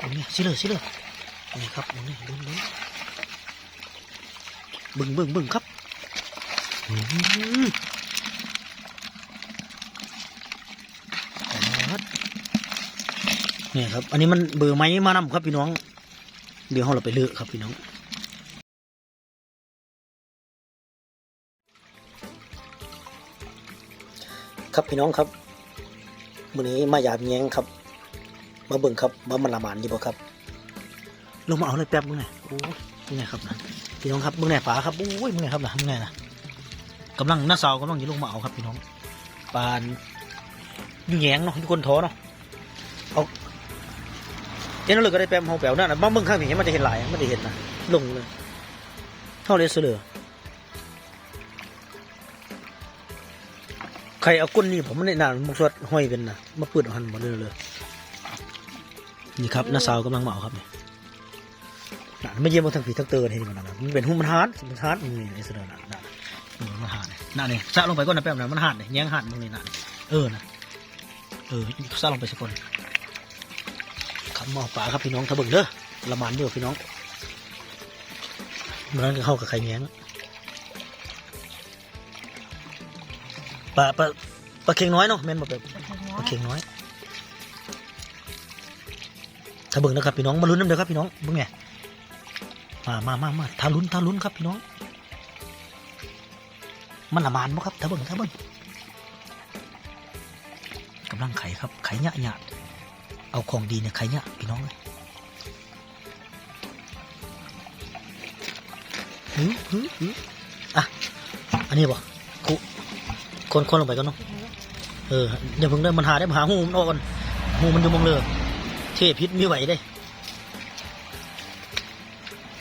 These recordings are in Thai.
ตรงนี้สิเลยสิเลยนี่ครับตรงนี้ลุ้นลุ้นบึ้งบึ้งบึ้งครับนี่ครับ อันนี้มันเบอร์ไม้มานำครับพี่น้อง เดี๋ยวเราไปเลือกครับพี่น้องครับพี่น้องครับมื้อนี้มายามแยงครับ มาเบิ่งครับว่ามันละหมานอยู่บ่ครับลงมาเอาเลยแป๊บมึงไงโอ้ยมึงไงครับนะพี่น้องครับมึงไงป๋าครับโอ้ยมึงไงครับนะมึงไงนะกำลังหน้าเสาวกำลังจะลงมาเอาครับพี่น้องปานอยู่แยงเนาะทุกคนท้อเนาะเอาเจ้าเลยก็ได้แป๊บเฮาแป๊วนั่นนะมาเบิ่งข้างนี้มันจะเห็นหลายมันจะเห็นนะลงเลยเท่าเลยเสือใครเอาก้นนี่ผมไม่ได้นานมันสวดห้อยเป็นนะมาเปิดหันมาเลยเลย นี่ครับหน้าเสาวกำลังมาเอาครับนี่น่ะไม่เยี่ยมมาทั้งผีทั้งเตือนให้มันนะมันเป็นหุ้มมันฮาร์ดมันฮาร์ดมึงนี่ไอ้เสนอน่ะน่ะมึงมันฮาร์ดเนี่ยน่ะนี่ซะลงไปก่อนนะแป๊บนะมันฮาร์ดเนี่ยแย่งฮาร์ดมึงนี่น่ะเออนะเออซะลงไปสักคนขับหม้อปลาครับพี่น้องถ้าเบิ่งเด้อละหมานอยู่พี่น้องมันก็เข้ากับไข่แย้งปลาปลาปลาเค็งน้อยเนาะแม่นบ่แบบปลาเค็งน้อย ถ้าเบิ่งนะครับพี่น้องมาลุ้นน้ำเด้อครับพี่น้องเบิ่งไงมามามามาทาลุ้นทาลุ้นครับพี่น้อง มันละมานบ่ครับถ้าเบิ่งถ้าเบิ่งกำลังไข่ครับไข่หยะหยะเอาของดีเนี่ยไข่หยะพี่น้องเลยหือหือหืออะอันนี้บ่คุคนคนลงไปก่อนเนาะเอออย่าเพิ่งได้มันหาได้มาหาหูมันออกก่อนหูมันอยู่มองเลย เทพิษมีไหวได้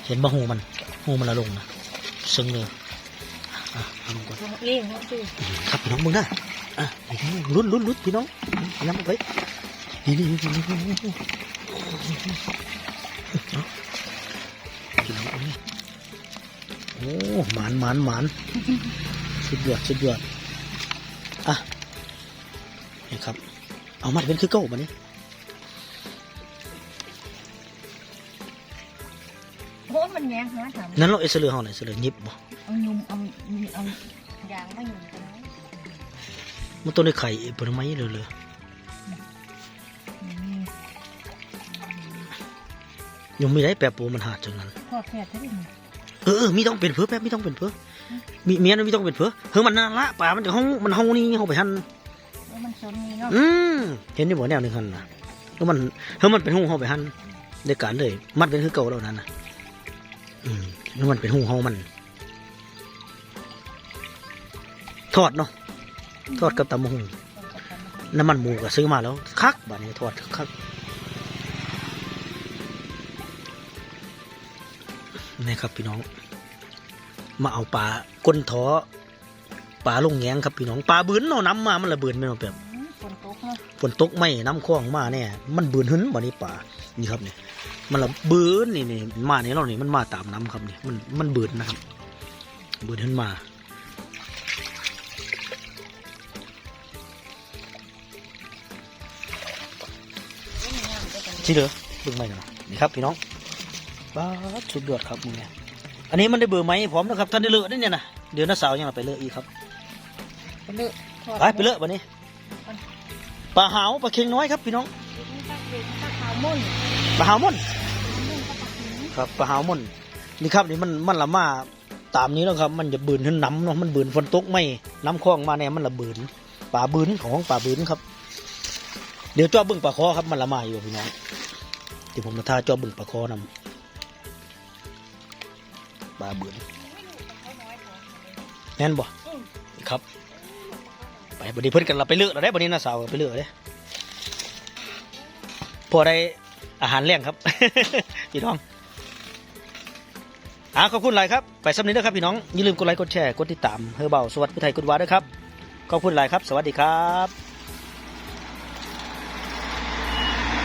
เห็นบ่หูมันหูมันละลงนะซึ้งเลยอะเอาลงก่อนเลี้ยงเขาสิครับพี่น้องมึงนะอะพี่น้องลุ้นลุ้นลุ้นพี่น้องย้ำไปนี่นี่นี่นี่นี่นี่เอาพี่น้องเอานี่โอ้หมานหมานหมานสุดยอดสุดยอดอะนี่ครับ เอามัดเป็นคือเก้าบันนี้ โอ้ยมันแยงหาถามนั่นเราเอสเลือเฮาไหนเสลือยิบบ่เอายุ่มเอาเอายางมายุ่มกันนะมันต้นได้ไข่ผลไม้เลยเลยอืมยังไม่ได้แปรปูมันหาดจังนั้นพ่อแพทย์ท่านเออเออมีต้องเป็นเพื่อแป๊บมีต้องเป็นเพื่อมีเมียนมีต้องเป็นเพื่อเฮ้ยมันน่าละป่ามันจะห้องมันห้องนี่ห้องไปหันแล้วมันสนนี่เนาะอืมเห็นอยู่บ่แนวหนึงหันนะแล้วมันเฮ้ยมันเป็นห้องห้องไปหันในการเลยมันเป็นคือเก่าแล้วนั้นนะ อืมแล้วมันเป็นห้องห้องมัน ทอดเนาะทอดกับตำมะฮุงน้ำมันหมูก็ซื้อมาแล้ว คักบาดนี้ทอดคักนี่ครับพี่น้อง มาเอาปลาก้นท้อปลาลงแงงครับพี่น้องปลาบืนเนาะน้ำมามันระเบิดไม่เอาแบบอืมฝนตกเนาะฝนตกไม่น้ำคลองมาแน่มันบืนหึนบ่นี้ปลา นี่ครับนี่มันระเบืนนี่นี่มาเนี่ยเรานี่มันมาตามน้ำครับนี่มันมันบืนนะครับบืนหึนมาที่เหลือเบิ่งไม่กันนะนี่ครับพี่น้องปลาสุดยอดครับมึงเนี่ยอันนี้มันได้เบอร์ไหมพร้อมนะครับท่านได้เลือกได้เนี่ยนะเดี๋ยวน้าสาวยังเอาไปเลือกอีกครับไปเลือกทอดไปไปเลือกวันนี้ปลาหาวปลาเค็งน้อยครับพี่น้องข้าวขาว มุ่นปลาหาวม่อนมุ่นข้าวผัดหมูครับปลาหาวม่อนนี่ครับนี่มันมันละมาตามนี้แล้วครับ มันจะบืนขึ้นน้ำเนาะมันบืนฝนตกไม่น้ำคลองมาเนี่ยมันละบืนปลาบืนของปลาบืนครับ เดี๋ยวจ้อเบึ้งปลาคอครับมันละมาอยู่พี่น้องเดี๋ยวผมมาท่าจ้อเบึ้งปลาคอนำปลาบืนแน่นบ่ครับไปบัดนี้เพิ่นกันเราไปเลือกเราได้บัดนี้นะสาวไปเลือกเลย พอได้อาหารเลี้ยงครับ พี่น้องอ่าขอบคุณหลายครับ ไปสำนี้นะครับพี่น้อง อย่าลืมกดไลค์ กดแชร์ กดติดตาม เฮอเบาสวัสดีไทยกุดวาด้วยครับ ขอบคุณหลายครับ สวัสดีครับ